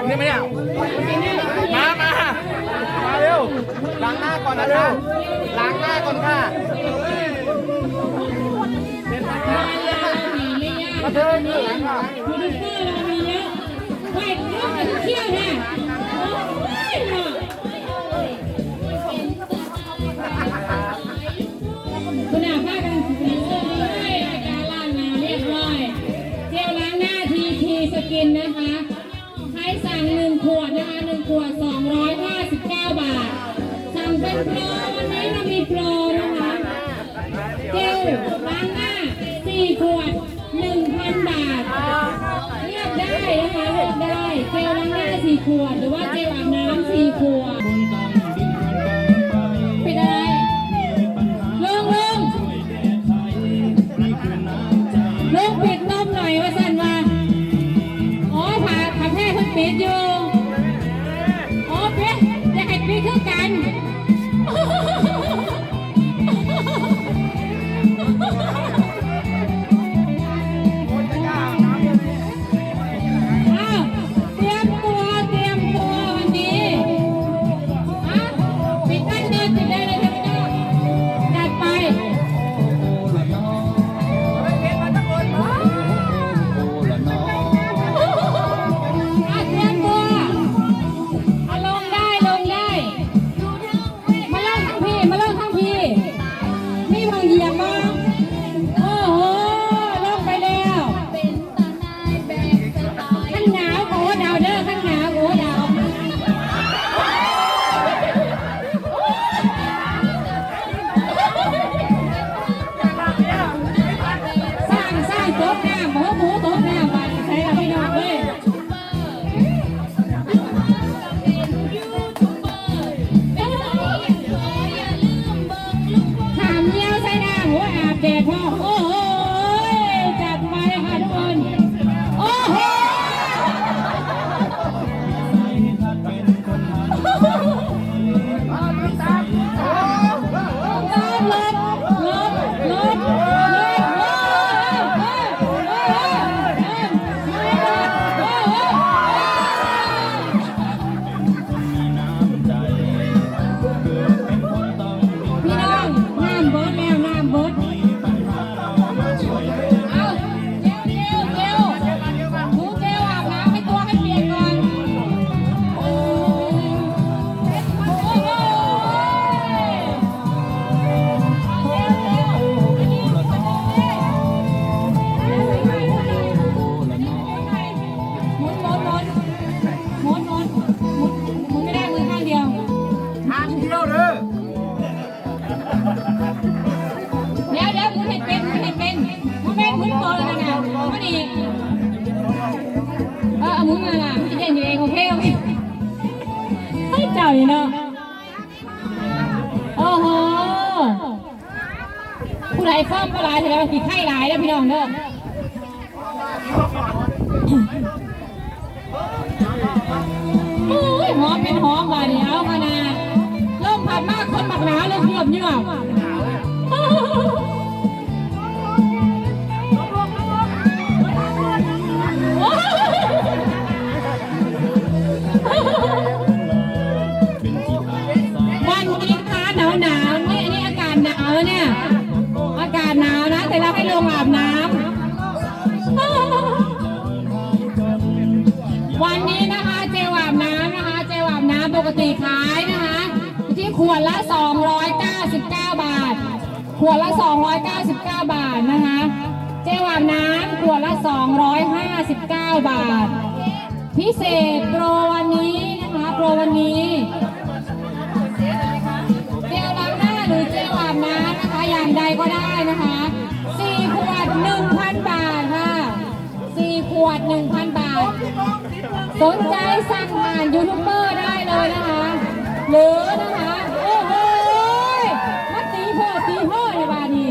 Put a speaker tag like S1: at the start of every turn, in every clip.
S1: ทำได้ไหมเนี่ย
S2: ใส่หน้า
S1: มามา มาเร็ว ล้างหน้าก่อนนะเร็วล้างหน้าก่อนค่ะ
S2: มาเถอะนี่ยูทูบเบอร์เรามี 259 บาท สั่งเป็นโปรวันนี้เรามีโปรนะคะเจลล้างหน้า 4 ขวด 1,000 บาท เลือกได้นะคะเลือกได้ เจลล้างหน้า 4 ขวด หรือว่าเจลอาบน้ำ4ขวดายแสดงว่าขี้ไข่หลายแล้วพี่น้องเด้อโอ้ยหอมเป็นหอมบาเนี่ยเอามานาลมผัดมากคนหมักหนาเลยเหยือบเหยือบาบน้ำปกติขายนะคะที่ขวดละ 299 บาท ขวดละ 299 บาทนะคะเจลอาบน้ำขวดละ 259 บาท พิเศษโปรวันนี้นะคะโปรวันนี้เจลล้างหน้าหรือเจลอาบน้ำนะคะอย่างใดก็ได้นะคะ4ขวด 1,000 บาทค่ะ4ขวด 1,000 บาท สนใจสั่งผ่านยูทูบเบอร์ เลยนะคะหรือนะคะโอ้โหมาตีโพดตีโพดในบาดี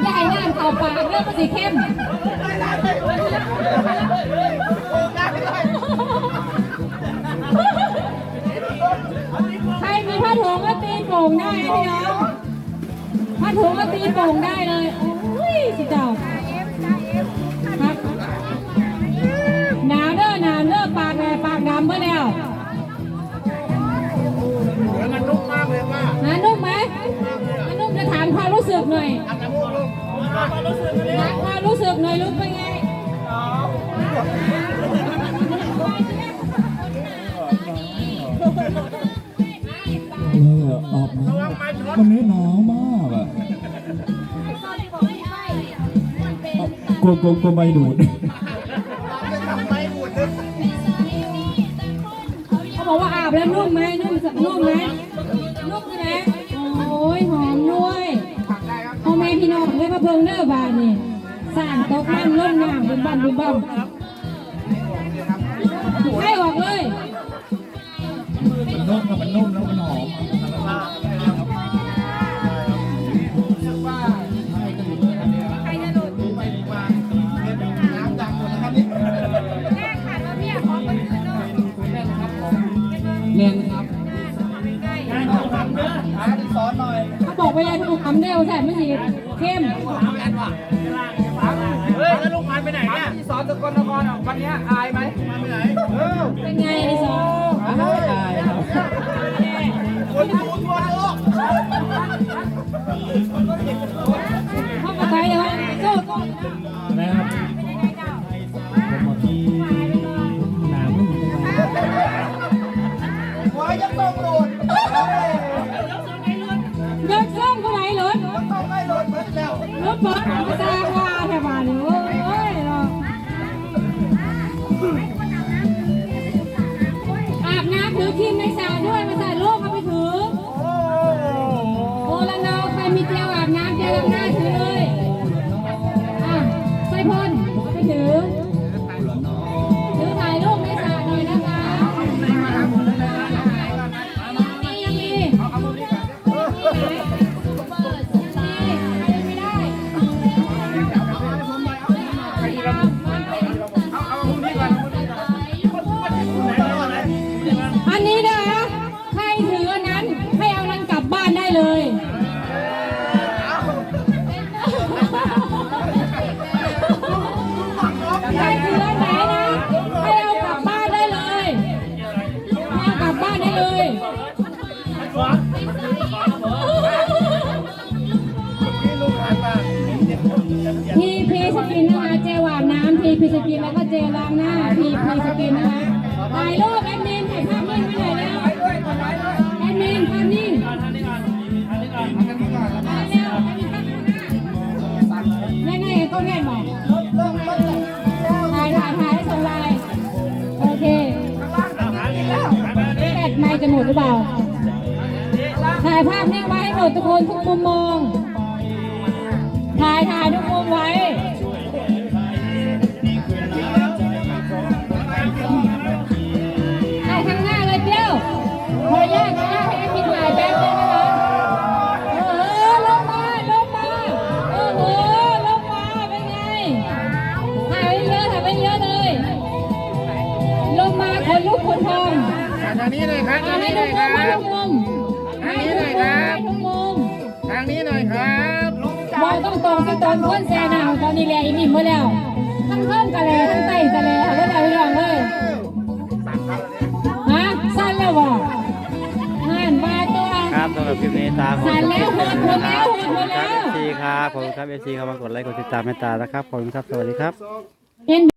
S2: ใหญ่น้ำเข่าปากเริ่มมาสีเข้มใครมีผ้าถุงก็ตีโป่งได้พี่น้องผ้าถุงก็ตีโป่งได้เล สึกหน่อยถามความรู้สึกหน่อยลูกเป็นไง
S3: เออออกมาวันนี้หนาวมากอะกลัวกลัวกลัวใบดูด
S2: เขาบอกว่าอาบแล้วนุ่มไหมนุ่มสักนุ่มไหมนุ่มใช่ไหม เบิ่งเด้อบานนี่สร้างตกมันล้นน้ำบุ้มบันบุ้มบั่มให้ออกเลย ทุกคำเดียวใส่ไม่สีเข้ม
S1: เฮ้ยแล้วลุงพันไปไหนเนี่ยที่สอนสกลนครอะวันนี้อายไหมมันไปไหนเออ
S2: เป็นไงไอ้สอง
S1: อายครับคนดูทั่วโลก
S2: เปิ
S1: ด
S2: ภาษาว่าแถวบ้านนี่โอ้ยเนาะอาบน้ำถือครีมในสระด้วยมาใส่ลูกเอาไปถือโอ้ละเนาใครมีเจลอาบน้ำเจลล้างหน้าถือเลยอะใส่พ่นไปถือถือ ลล้างหน้าพีพีสกินนะคะถ่ายรูปแอดมินถ่ายภาพนิ่งไว้หน่อยแล้วแอดมินภาพนิ่งมาเร็วแอดมินภาพนิ่งยังไงก็แน่นบอกถ่ายถ่ายถ่ายให้ส่งไลน์โอเคแบตไม่จะหมดหรือเปล่าถ่ายภาพนิ่งไว้ให้หมดทุกคนทุกมุมมองถ่ายถ่ายทุกมุมไว้ ต้องตรงสตอนพ้นแซนาวตอนนี้แหละอีนี่เมื่อแล้ว ทั้งเพิ่มกันเลยทั้งไต่กันเลยค่ะเมื่อแล้วพี่น้องเลยฮะสั้นแล้วบ่ห่านบาตัว
S4: ครับสำหรับคลิปนี้ตามขอ
S2: สั่นแล้ว
S4: จบ
S2: หมดหมดแล้วหมดหมด
S4: ครั
S2: แล้
S4: บ
S2: ว
S4: เอฟซีครับขอบคุณครับเอฟซีเข้ามากดไลค์กดติดตามให้ตานะครับขอบคุณครับสวัสดีครับ
S2: เห็น